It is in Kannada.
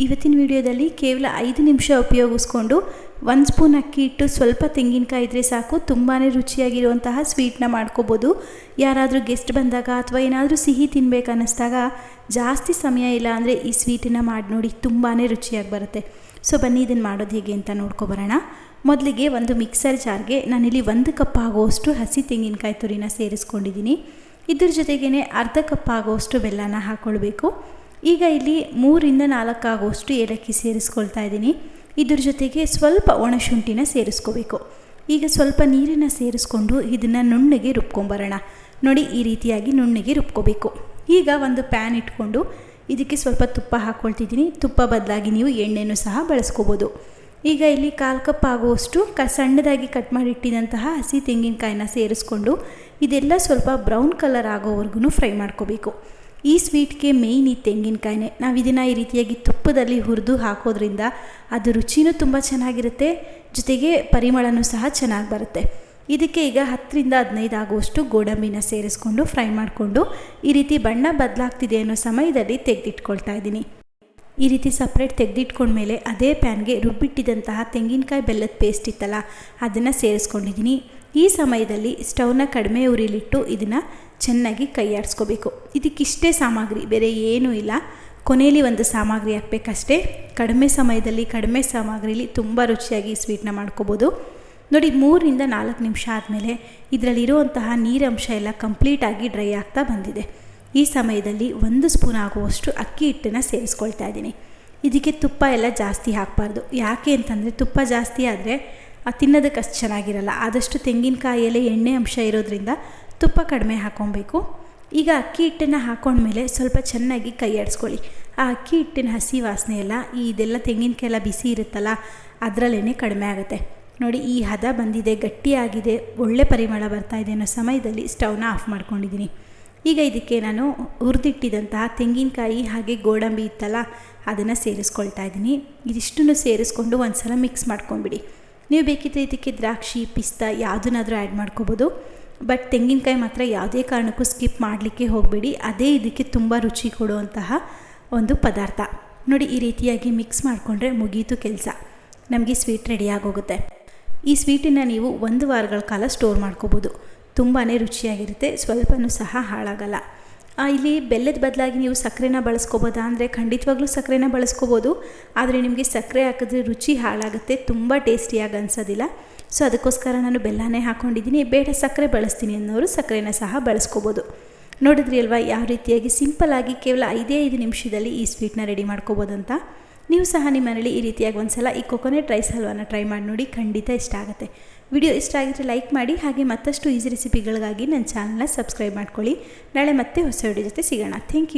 ಇವತ್ತಿನ ವಿಡಿಯೋದಲ್ಲಿ ಕೇವಲ ಐದು ನಿಮಿಷ ಉಪಯೋಗಿಸ್ಕೊಂಡು ಒಂದು ಸ್ಪೂನ್ ಅಕ್ಕಿ ಇಟ್ಟು ಸ್ವಲ್ಪ ತೆಂಗಿನಕಾಯಿ ಇದ್ದರೆ ಸಾಕು. ತುಂಬಾ ರುಚಿಯಾಗಿರುವಂತಹ ಸ್ವೀಟ್ನ ಮಾಡ್ಕೋಬೋದು. ಯಾರಾದರೂ ಗೆಸ್ಟ್ ಬಂದಾಗ ಅಥವಾ ಏನಾದರೂ ಸಿಹಿ ತಿನ್ಬೇಕು ಅನ್ನಿಸ್ದಾಗ ಜಾಸ್ತಿ ಸಮಯ ಇಲ್ಲ ಅಂದರೆ ಈ ಸ್ವೀಟನ್ನು ಮಾಡಿ ನೋಡಿ ತುಂಬಾ ರುಚಿಯಾಗಿ ಬರುತ್ತೆ. ಸೊ ಬನ್ನಿ ಇದನ್ನು ಮಾಡೋದು ಹೇಗೆ ಅಂತ ನೋಡ್ಕೊಬರೋಣ ಮೊದಲಿಗೆ ಒಂದು ಮಿಕ್ಸರ್ ಜಾರ್ಗೆ ನಾನಿಲ್ಲಿ ಒಂದು ಕಪ್ ಆಗುವಷ್ಟು ಹಸಿ ತೆಂಗಿನಕಾಯಿ ತುರಿನ ಸೇರಿಸ್ಕೊಂಡಿದ್ದೀನಿ. ಇದ್ರ ಜೊತೆಗೇ ಅರ್ಧ ಕಪ್ ಆಗುವಷ್ಟು ಬೆಲ್ಲನ ಹಾಕ್ಕೊಳ್ಬೇಕು ಈಗ ಇಲ್ಲಿ ಮೂರಿಂದ ನಾಲ್ಕು ಆಗುವಷ್ಟು ಏಲಕ್ಕಿ ಸೇರಿಸ್ಕೊಳ್ತಾ ಇದ್ದೀನಿ. ಇದ್ರ ಜೊತೆಗೆ ಸ್ವಲ್ಪ ಒಣಶುಂಠಿನ ಸೇರಿಸ್ಕೋಬೇಕು. ಈಗ ಸ್ವಲ್ಪ ನೀರನ್ನು ಸೇರಿಸ್ಕೊಂಡು ಇದನ್ನು ನುಣ್ಣಗೆ ರುಬ್ಕೊಂಬರೋಣ. ನೋಡಿ, ಈ ರೀತಿಯಾಗಿ ನುಣ್ಣಗೆ ರುಬ್ಕೋಬೇಕು. ಈಗ ಒಂದು ಪ್ಯಾನ್ ಇಟ್ಕೊಂಡು ಇದಕ್ಕೆ ಸ್ವಲ್ಪ ತುಪ್ಪ ಹಾಕ್ಕೊಳ್ತಿದ್ದೀನಿ ತುಪ್ಪ ಬದಲಾಗಿ ನೀವು ಎಣ್ಣೆನೂ ಸಹ ಬಳಸ್ಕೋಬೋದು. ಈಗ ಇಲ್ಲಿ ಕಾಲು ಕಪ್ ಆಗುವಷ್ಟು ಕ, ಸಣ್ಣದಾಗಿ ಕಟ್ ಮಾಡಿಟ್ಟಿದಂತಹ ಹಸಿ ತೆಂಗಿನಕಾಯಿನ ಸೇರಿಸ್ಕೊಂಡು ಇದೆಲ್ಲ ಸ್ವಲ್ಪ ಬ್ರೌನ್ ಕಲರ್ ಆಗೋವರೆಗೂ ಫ್ರೈ ಮಾಡ್ಕೋಬೇಕು. ಈ ಸ್ವೀಟ್ಗೆ ಮೇಯ್ನ್ ಈ ತೆಂಗಿನಕಾಯಿನೇ. ನಾವು ಇದನ್ನು ಈ ರೀತಿಯಾಗಿ ತುಪ್ಪದಲ್ಲಿ ಹುರಿದು ಹಾಕೋದ್ರಿಂದ ಅದು ರುಚಿನೂ ತುಂಬ ಚೆನ್ನಾಗಿರುತ್ತೆ, ಜೊತೆಗೆ ಪರಿಮಳನೂ ಸಹ ಚೆನ್ನಾಗಿ ಬರುತ್ತೆ. ಇದಕ್ಕೆ ಈಗ ಹತ್ತರಿಂದ ಹದಿನೈದು ಆಗುವಷ್ಟು ಗೋಡಂಬಿನ ಸೇರಿಸ್ಕೊಂಡು ಫ್ರೈ ಮಾಡಿಕೊಂಡು ಈ ರೀತಿ ಬಣ್ಣ ಬದಲಾಗ್ತಿದೆ ಅನ್ನೋ ಸಮಯದಲ್ಲಿ ತೆಗೆದಿಟ್ಕೊಳ್ತಾ ಇದ್ದೀನಿ. ಈ ರೀತಿ ಸಪ್ರೇಟ್ ತೆಗೆದಿಟ್ಕೊಂಡ್ಮೇಲೆ ಅದೇ ಪ್ಯಾನ್ಗೆ ರುಬ್ಬಿಟ್ಟಿದ್ದಂತಹ ತೆಂಗಿನಕಾಯಿ ಬೆಲ್ಲದ ಪೇಸ್ಟ್ ಇತ್ತಲ್ಲ, ಅದನ್ನು ಸೇರಿಸ್ಕೊಂಡಿದ್ದೀನಿ. ಈ ಸಮಯದಲ್ಲಿ ಸ್ಟವ್ನ ಕಡಿಮೆ ಉರಿಲಿಟ್ಟು ಇದನ್ನು ಚೆನ್ನಾಗಿ ಕೈ ಆಡಿಸ್ಕೋಬೇಕು ಇದಕ್ಕಿಷ್ಟೇ ಸಾಮಗ್ರಿ, ಬೇರೆ ಏನೂ ಇಲ್ಲ. ಕೊನೆಯಲ್ಲಿ ಒಂದು ಸಾಮಗ್ರಿ ಹಾಕ್ಬೇಕಷ್ಟೇ. ಕಡಿಮೆ ಸಮಯದಲ್ಲಿ, ಕಡಿಮೆ ಸಾಮಗ್ರಿಲಿ ತುಂಬ ರುಚಿಯಾಗಿ ಸ್ವೀಟ್ನ ಮಾಡ್ಕೋಬೋದು. ನೋಡಿ, ಮೂರಿಂದ ನಾಲ್ಕು ನಿಮಿಷ ಆದಮೇಲೆ ಇದರಲ್ಲಿರುವಂತಹ ನೀರಂಶ ಎಲ್ಲ ಕಂಪ್ಲೀಟಾಗಿ ಡ್ರೈ ಆಗ್ತಾ ಬಂದಿದೆ. ಈ ಸಮಯದಲ್ಲಿ ಒಂದು ಸ್ಪೂನ್ ಆಗುವಷ್ಟು ಅಕ್ಕಿ ಹಿಟ್ಟನ್ನು ಸೇರಿಸ್ಕೊಳ್ತಾ ಇದ್ದೀನಿ. ಇದಕ್ಕೆ ತುಪ್ಪ ಎಲ್ಲ ಜಾಸ್ತಿ ಹಾಕಬಾರ್ದು. ಯಾಕೆ ಅಂತಂದರೆ ತುಪ್ಪ ಜಾಸ್ತಿ ಆದರೆ ತಿನ್ನೋದಕ್ಕೆ ಅಷ್ಟು ಚೆನ್ನಾಗಿರಲ್ಲ. ಆದಷ್ಟು ತೆಂಗಿನಕಾಯಿಯಲ್ಲೇ ಎಣ್ಣೆ ಅಂಶ ಇರೋದ್ರಿಂದ ತುಪ್ಪ ಕಡಿಮೆ ಹಾಕ್ಕೊಬೇಕು. ಈಗ ಅಕ್ಕಿ ಹಿಟ್ಟನ್ನು ಹಾಕೊಂಡ್ಮೇಲೆ ಸ್ವಲ್ಪ ಚೆನ್ನಾಗಿ ಕೈ ಆಡಿಸ್ಕೊಳ್ಳಿ. ಆ ಅಕ್ಕಿ ಹಿಟ್ಟಿನ ಹಸಿ ವಾಸನೆ ಎಲ್ಲ ಈ ಇದೆಲ್ಲ ತೆಂಗಿನಕಾಯಿ ಎಲ್ಲ ಬಿಸಿ ಇರುತ್ತಲ್ಲ ಅದರಲ್ಲೇ ಕಡಿಮೆ ಆಗುತ್ತೆ. ನೋಡಿ, ಈ ಹದ ಬಂದಿದೆ, ಗಟ್ಟಿಯಾಗಿದೆ, ಒಳ್ಳೆ ಪರಿಮಳ ಬರ್ತಾ ಇದೆ ಅನ್ನೋ ಸಮಯದಲ್ಲಿ ಸ್ಟವ್ನ ಆಫ್ ಮಾಡ್ಕೊಂಡಿದ್ದೀನಿ. ಈಗ ಇದಕ್ಕೆ ನಾನು ಹುರಿದಿಟ್ಟಿದಂತಹ ತೆಂಗಿನಕಾಯಿ ಹಾಗೆ ಗೋಡಂಬಿ ಇತ್ತಲ್ಲ, ಅದನ್ನು ಸೇರಿಸ್ಕೊಳ್ತಾ ಇದ್ದೀನಿ. ಇದಿಷ್ಟನ್ನು ಸೇರಿಸ್ಕೊಂಡು ಒಂದು ಸಲ ಮಿಕ್ಸ್ ಮಾಡ್ಕೊಂಬಿಡಿ ನೀವು ಬೇಕಿದ್ದರೆ ಇದಕ್ಕೆ ದ್ರಾಕ್ಷಿ, ಪಿಸ್ತಾ ಯಾವುದನ್ನಾದರೂ ಆ್ಯಡ್ ಮಾಡ್ಕೋಬೋದು. ಬಟ್ ತೆಂಗಿನಕಾಯಿ ಮಾತ್ರ ಯಾವುದೇ ಕಾರಣಕ್ಕೂ ಸ್ಕಿಪ್ ಮಾಡಲಿಕ್ಕೆ ಹೋಗಬೇಡಿ. ಅದೇ ಇದಕ್ಕೆ ತುಂಬ ರುಚಿ ಕೊಡುವಂತಹ ಒಂದು ಪದಾರ್ಥ. ನೋಡಿ, ಈ ರೀತಿಯಾಗಿ ಮಿಕ್ಸ್ ಮಾಡಿಕೊಂಡ್ರೆ ಮುಗೀತು ಕೆಲಸ. ನಮಗೆ ಸ್ವೀಟ್ ರೆಡಿಯಾಗೋಗುತ್ತೆ ಈ ಸ್ವೀಟನ್ನು ನೀವು ಒಂದು ವಾರಗಳ ಕಾಲ ಸ್ಟೋರ್ ಮಾಡ್ಕೋಬೋದು. ತುಂಬಾ ರುಚಿಯಾಗಿರುತ್ತೆ. ಸ್ವಲ್ಪನೂ ಸಹ ಹಾಳಾಗಲ್ಲ. ಇಲ್ಲಿ ಬೆಲ್ಲದ ಬದಲಾಗಿ ನೀವು ಸಕ್ಕರೆನ ಬಳಸ್ಕೋಬೋದಾ? ಅಂದರೆ ಖಂಡಿತವಾಗ್ಲೂ ಸಕ್ಕರೆನ ಬಳಸ್ಕೋಬೋದು. ಆದರೆ ನಿಮಗೆ ಸಕ್ಕರೆ ಹಾಕಿದ್ರೆ ರುಚಿ ಹಾಳಾಗುತ್ತೆ, ತುಂಬ ಟೇಸ್ಟಿಯಾಗಿ ಅನಿಸೋದಿಲ್ಲ. ಸೊ, ಅದಕ್ಕೋಸ್ಕರ ನಾನು ಬೆಲ್ಲನೇ ಹಾಕ್ಕೊಂಡಿದ್ದೀನಿ ಬೇಡ, ಸಕ್ಕರೆ ಬಳಸ್ತೀನಿ ಅನ್ನೋರು ಸಕ್ಕರೆನ ಸಹ ಬಳಸ್ಕೋಬೋದು. ನೋಡಿದ್ರಿ ಅಲ್ವಾ, ಯಾವ ರೀತಿಯಾಗಿ ಸಿಂಪಲ್ಲಾಗಿ ಕೇವಲ ಐದೇ ಐದು ನಿಮಿಷದಲ್ಲಿ ಈ ಸ್ವೀಟ್ನ ರೆಡಿ ಮಾಡ್ಕೋಬೋದಂತ? ನೀವು ಸಹ ನಿಮ್ಮ ಮನೇಲಿ ಈ ರೀತಿಯಾಗಿ ಒಂದು ಸಲ ಈ ಕೊಕೊನೆಟ್ ರೈಸ್ ಹಲ್ವಾನ ಟ್ರೈ ಮಾಡಿ ನೋಡಿ, ಖಂಡಿತ ಇಷ್ಟ ಆಗುತ್ತೆ. ವಿಡಿಯೋ ಇಷ್ಟ ಆಗಿದ್ರೆ ಲೈಕ್ ಮಾಡಿ ಹಾಗೆ ಮತ್ತಷ್ಟು ಈಸಿ ರೆಸಿಪಿಗಳಿಗಾಗಿ ನನ್ನ ಚಾನಲ್ನ ಸಬ್ಸ್ಕ್ರೈಬ್ ಮಾಡ್ಕೊಳ್ಳಿ. ನಾಳೆ ಮತ್ತೆ ಹೊಸ ವಿಡಿಯೋ ಜೊತೆ ಸಿಗೋಣ. Thank you